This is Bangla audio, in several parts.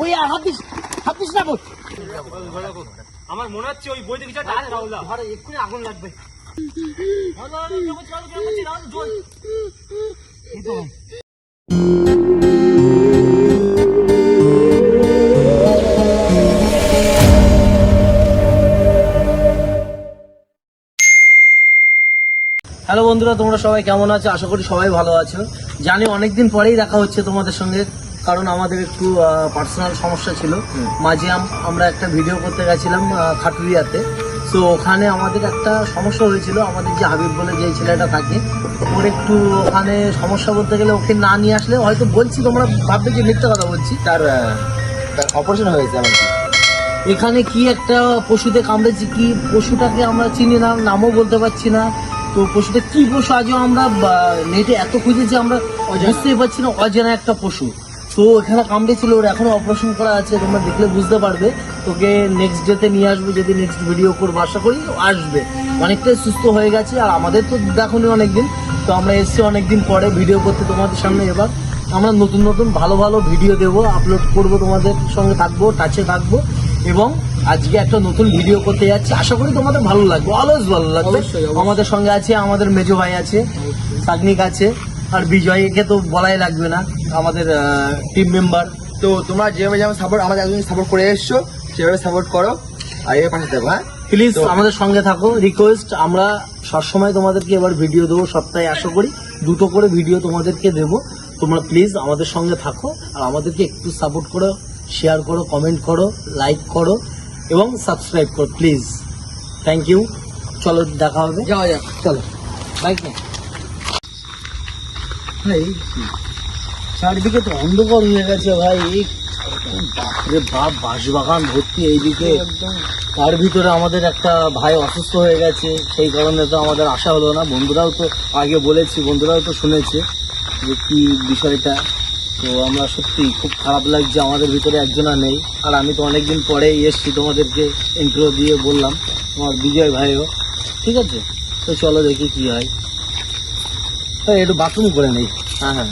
বই আর হাত দিস হাত দিস না বোধ আমার মনে হচ্ছে ওই ঘরে এক্ষুনি আগুন লাগবে। হ্যালো বন্ধুরা তোমরা সবাই কেমন আছো? আশা করি সবাই ভালো আছো। জানি অনেকদিন পরেই দেখা হচ্ছে তোমাদের সঙ্গে। কারণ আমাদের একটু পার্সোনাল সমস্যা ছিল। মাঝে আম- আমরা একটা ভিডিও করতে গেছিলাম খাটুরিয়াতে। তো ওখানে আমাদের একটা সমস্যা হয়েছিল। আমাদের যে হাবিব বলে যে ছেলেটা থাকে ওর একটু ওখানে সমস্যা বলতে গেলে ওকে না নিয়ে আসলে হয়তো বলছি তোমরা ভাববে যে মিথ্যা কথা বলছি। তার অপারেশন হয়েছে এমনকি এখানে কি একটা পশুতে কামড়েছে কি পশুটাকে আমরা চিনি না নামও বলতে পারছি না। তো পশুটা কি পশু আজও আমরা নেটে এত খুঁজেছি আমরা বুঝতেই পারছি না অজানা একটা পশু। তো এখানে কামড়েছিল ওর এখনও অপারেশন করা আছে তোমরা দেখলে বুঝতে পারবে। তোকে নেক্সট ডেতে নিয়ে আসব যদি নেক্সট ভিডিও করব আশা করি আসবে। অনেকটাই সুস্থ হয়ে গেছে আর আমাদের তো দেখোনি অনেকদিন। তো আমরা এসছি অনেকদিন পরে ভিডিও করতে তোমাদের সামনে এবার। আমরা নতুন নতুন ভালো ভালো ভিডিও দেব আপলোড করব তোমাদের সঙ্গে থাকব টাচে থাকব। এবং আজকে একটা নতুন ভিডিও করতে যাচ্ছি। আশা করি তোমাদের ভালো লাগবে অলওয়েজ ভালো লাগবে। আমাদের সঙ্গে আছে আমাদের মেজো ভাই আছে সাগনিক আছে। আর বিজয়কে তো বলাই লাগবে না আমাদের টিম মেম্বার তো তোমরা যেভাবে যেমন সাপোর্ট আমাদের একজন সাপোর্ট করে এসছো সেভাবে সাপোর্ট করো আর এর পাশে থাকো হ্যাঁ? প্লিজ আমাদের সঙ্গে থাকো রিকোয়েস্ট আমরা সবসময় তোমাদেরকে এবার ভিডিও দেবো সপ্তাহে আশা করি দুটো করে ভিডিও তোমাদেরকে দেবো। তোমরা প্লিজ আমাদের সঙ্গে থাকো আর আমাদেরকে একটু সাপোর্ট করো শেয়ার করো কমেন্ট করো লাইক করো এবং সাবস্ক্রাইব করো প্লিজ থ্যাংক ইউ চলো দেখা হবে। যাওয়া যাক চলো। বাইক নে ভাই চারিদিকে তো অন্ধকার হয়ে গেছে ভাই। বাপরে বাপ বাঁশবাগান ভর্তি এইদিকে। তার ভিতরে আমাদের একটা ভাই অসুস্থ হয়ে গেছে সেই কারণে তো আমাদের আশা হলো না। বন্ধুরাও তো আগে বলেছি বন্ধুরাও তো শুনেছে যে কি বিষয়টা। তো আমরা সত্যি খুব খারাপ লাগছে আমাদের ভিতরে একজনা নেই। আর আমি তো অনেকদিন পরেই এসছি তোমাদেরকে ইন্ট্রো দিয়ে বললাম তোমার বিজয় ভাইও। ঠিক আছে? তো চলো দেখি কি হয়। একটু বাথরুম করে নেই। হ্যাঁ হ্যাঁ।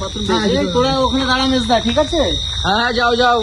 বাথরুম হ্যাঁ। তোরা ওখানে দাঁড়া মেজদা ঠিক আছে? হ্যাঁ হ্যাঁ যাও যাও।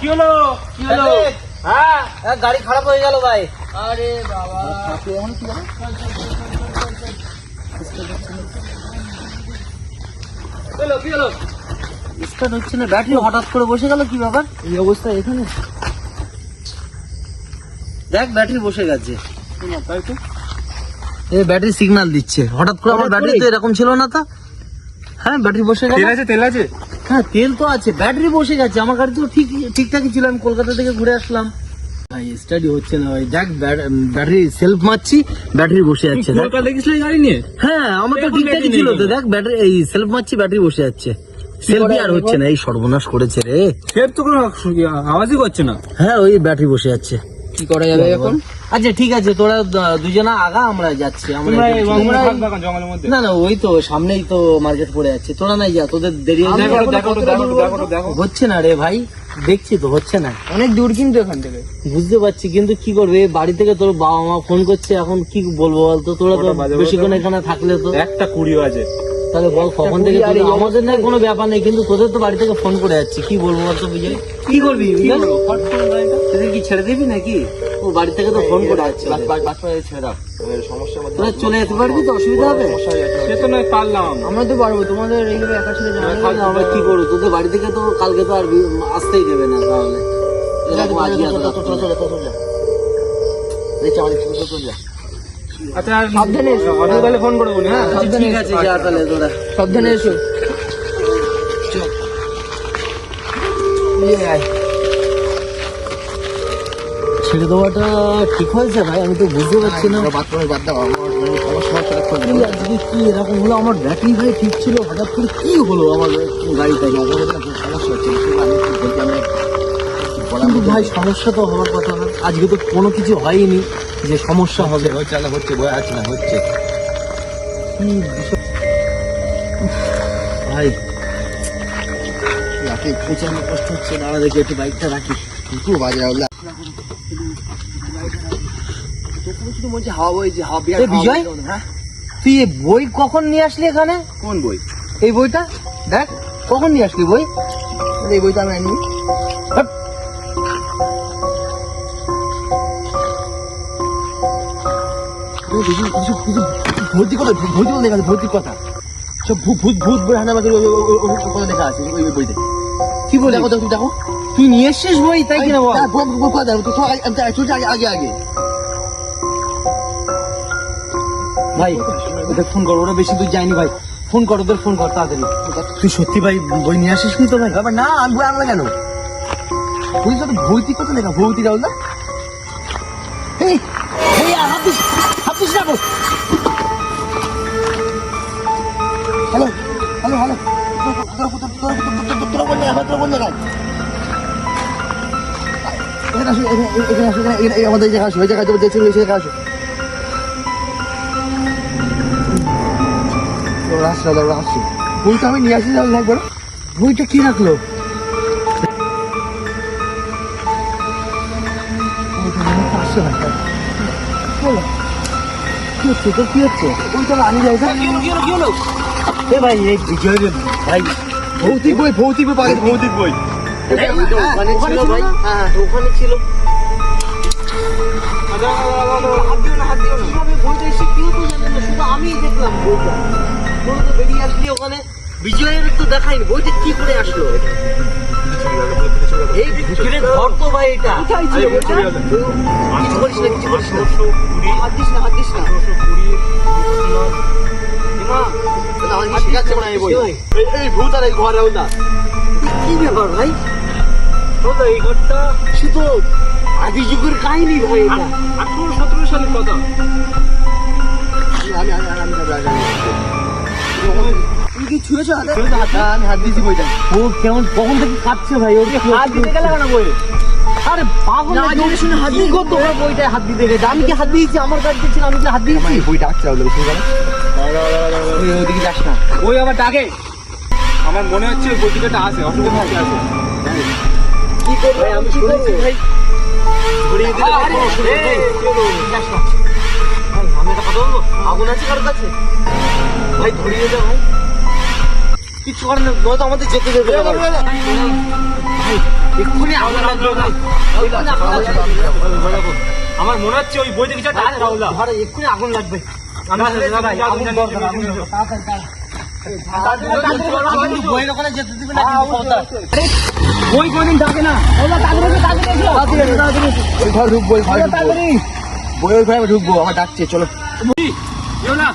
কি হলো? কি হলো? হ্যাঁ? হ্যাঁ, গাড়ি খারাপ হয়ে গেল ভাই। আরে বাবা। কি হলো স্টার্ট হচ্ছে না ব্যাটারি হঠাৎ করে বসে গেল কি ব্যাপার? এই অবস্থা এখানে? দেখ ব্যাটারি বসে গেছে। এই ব্যাটারি সিগন্যাল দিচ্ছে। হঠাৎ করে আমার ব্যাটারি তো এরকম ছিল না তো। হ্যাঁ ব্যাটারি বসে গেল। তেল আছে তেল আছে? হ্যাঁ তেল তো আছে ব্যাটারি বসে গেছে আমার গাড়ি তো ঠিক ঠিকঠাকই ছিল আমি কলকাতা থেকে ঘুরে আসলাম। ভাই স্টাডি হচ্ছে না ভাই। দেখ ব্যাটারি সেলফ মারছি ব্যাটারি বসে যাচ্ছে কলকাতা গেছিলে গাড়ি নিয়ে? হ্যাঁ আমার তো ঠিকঠাকই ছিল তো দেখ ব্যাটারি এই সেলফ মারছি ব্যাটারি বসে যাচ্ছে। সেলফি আর হচ্ছে না এই সর্বনাশ করেছে রে। সেফ তো কোনো আওয়াজই করছে না। হ্যাঁ ওই ব্যাটারি বসে যাচ্ছে। কি করা যাবে এখন? আচ্ছা ঠিক আছে তোরা দুজনা আগা আমরা যাচ্ছি। আমরা না না ওই তো সামনেই তো মার্কেট পড়ে যাচ্ছে তোরা নাই যা তোদের দেরি হয়ে হচ্ছে না রে ভাই দেখছি তো হচ্ছে না। অনেক দূর কিন্তু এখান থেকে। বুঝতে পারছি কিন্তু কি করবে? বাড়ি থেকে তোর বাবা মা ফোন করছে এখন কি বলব বলতো? তোরা তো বাজে বেশিক্ষণ এখানে থাকলে তো। একটা কুড়ি আছে। তাহলে বল কখন থেকে আমাদের না কোনো ব্যাপার নেই কিন্তু তোদের তো বাড়ি থেকে ফোন করে যাচ্ছে কি বলব বলতো বিজয় কি করবি তোদের কি ছেড়ে দিবি নাকি ও বাড়ি থেকে তো ফোন করে যাচ্ছে ওদের। ছেড়ে দাও সমস্যার মধ্যে চলে যেতে পারবি তো অসুবিধা হবে সে তো নয় পারলাম আমরা তো পারব তোমাদের এইভাবে একা ছেড়ে যাওয়া আমরা কি করব তোদের বাড়ি থেকে তো কালকে তো আর আসতেই দেবে না তাহলে এরকম আজকে এত রাত করে। আচ্ছা সাবধানে এসো। অনেক ফোন করে হ্যাঁ? আচ্ছা, ঠিক আছে যা তাহলে তোরা। সাবধানে এসো। ছেড়ে দেওয়াটা ঠিক হয়েছে ভাই আমি তো বুঝতে পারছি না। বাদ দাও আজকে কি এরকম হলো আমার ব্যাটারি ভাই ঠিক ছিল হঠাৎ করে কি হলো? আমার গাড়িটা সমস্যা হচ্ছে আমি ভাই সমস্যা তো হওয়ার কথা না। আজকে তো কোনো কিছু হয়নি যে সমস্যা হবে। হচ্ছে না হচ্ছে বই আছে না হচ্ছে। ভাই রাখি পেছনে কষ্ট হচ্ছে দাঁড়া দেখে একটু বাইকটা রাখি। একটু বাজে বইছে, হ্যাঁ? তুই বই কখন নিয়ে আসলি এখানে? কোন বই? এই বইটা? দেখ কখন নিয়ে আসলি বই? এই বইটা আমি আনি আছে কথা সব ভূত ভূত কথা লেখা আছে ওই বইতে কি বলে? দেখো তুমি দেখো তুই নিয়ে এসছিস বই তাই কিনা আগে- আগে ভাই ওদের ফোন কর ওরা বেশি দূর যায়নি ভাই ফোন কর ওদের ফোন কর তাড়াতাড়ি তুই সত্যি ভাই বই নিয়ে আসিস কিন্তু ভাই না আমি বই কেন বই তো ভৌতিক কথা লেখা ভৌতিক রাহুল না এখানে এখানে আসো এখানে এই আমাদের এই জায়গায় আসো সেই জায়গায় আসো আসছে আসছে বইটা আমি নিয়ে আসি তাহলে একবার বইটা কি রাখল মনে আসছে না কি হচ্ছে? তোর কি হচ্ছে? বইটা আমি যাই এ ভাই এই বিজয় রে ভাই ভৌতিক বই ভৌতিক বই ভৌতিক বই। ওখানে ছিল ভাই। হ্যাঁ ওখানে ছিল। বেরিয়ে আসলি ওখানে। বিজয়ের তো দেখাইনি বইটা কি করে আসলো? এই ভিতরে ঘর তো ভাই এটা কোথায় ছিল বইটা? কিছু করিস না কিছু করিস না হাত দিস না হাত দিস না মা, আমাকে শেখাচ্ছে মনে হয় এই বই ভাই, এই- এই ভূত আর এই ঘর কি ব্যাপার ভাই এই ঘরটা শুধু আদি যুগের কাহিনী ভাই এটা আঠারো সতেরো সালের কথা আমি কি ছুঁয়েছো হাতে হ্যাঁ, হাত দিয়েছি বইটা ও কেমন কখন থেকে ভাই? ওর হাত দিতে গেলে কেন বই আরে পাগল না, জেনে শুনে হাত দিয়ে- করতো ওরা বইটায় হাত দিতে গেছে আমি কি হাত দিয়েছি? আমার আমি কি হাত দিয়েছি? শুরু করো ওই ওদিকে যাস না। ওই আবার ডাকে? আমার মনে হচ্ছে ওই বইটিকাটা আছে অসুবিধা আছে আছে। কি করব? ভাই আমি শুনেছি ভাই? দিলে আরে? যাস না। আমি একটা কথা বলব? আগুন আছে কারোর কাছে? ভাই ধরিয়ে দে ভাই কিছু করার নেই নয়তো আমাদের যেতে দেবে না ভাই। ভাই, এক্ষুনি। আমার মনে হচ্ছে ওই রাহুলদা ঘরে এক্ষুনি আগুন লাগবে। কিন্তু বইয়ের ওখানে যেতে দিবে না বই কোনদিন না ঘর ঢুকবো ঘরে ঢুকবো বই ঢুকবো আমার ডাকছে চলো ইও না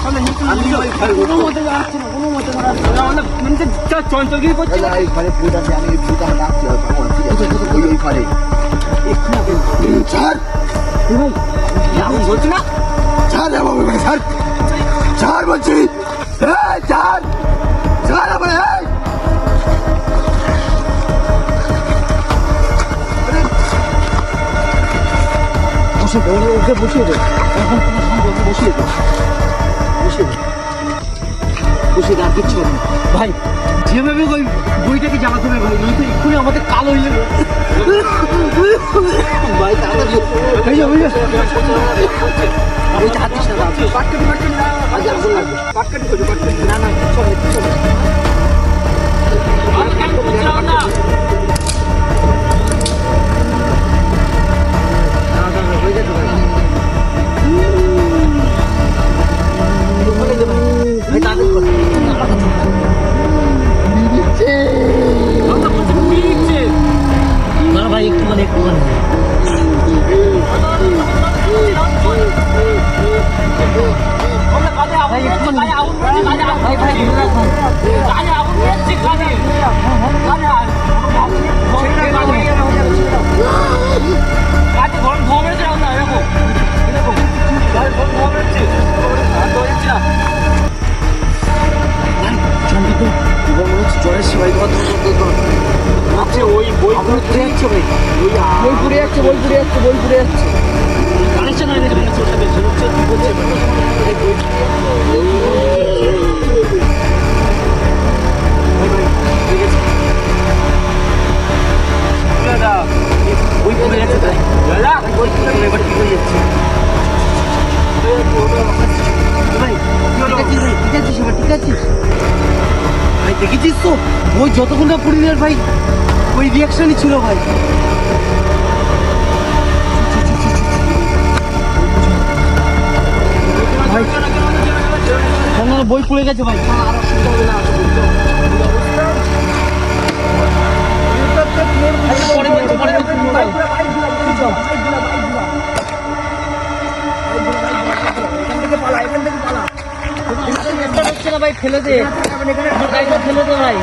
আমি মনে চঞ্চলগিরি করছে না। আমি এই ভূত আমার ডাকছে ঠিক আছে ওই ওই ছাড় আগুন জ্বলছে না? ছাড় ওখানে ছাড় ছাড় বলছি ছাড় ছাড় বসে ওকে- বসিয়ে দে বসিয়ে দে বসিয়ে দে আর কিচ্ছু হবে না। ভাই যেভাবে ওই বইটাকে জ্বালাতে হবে ভাই নয়তো এক্ষুনি আমাদের কালো হয়ে যাবে ভাই তাড়াতাড়ি এই যে, ওই যে। ওইটা হাত দিস না, আগুন লাগবে। না, না, কিচ্ছু না, না। কেন করছে রাহুলদা? দাঁড়া, যতক্ষণ না পরিবার ভাই ওই রিয়াকশনই ছিল ভাই। ভাই না, না, বই পড়ে গেছে ভাই। পরে বলছি, পরে বলছি, ভাই। ফেলে দে। ফেলে দে ভাই।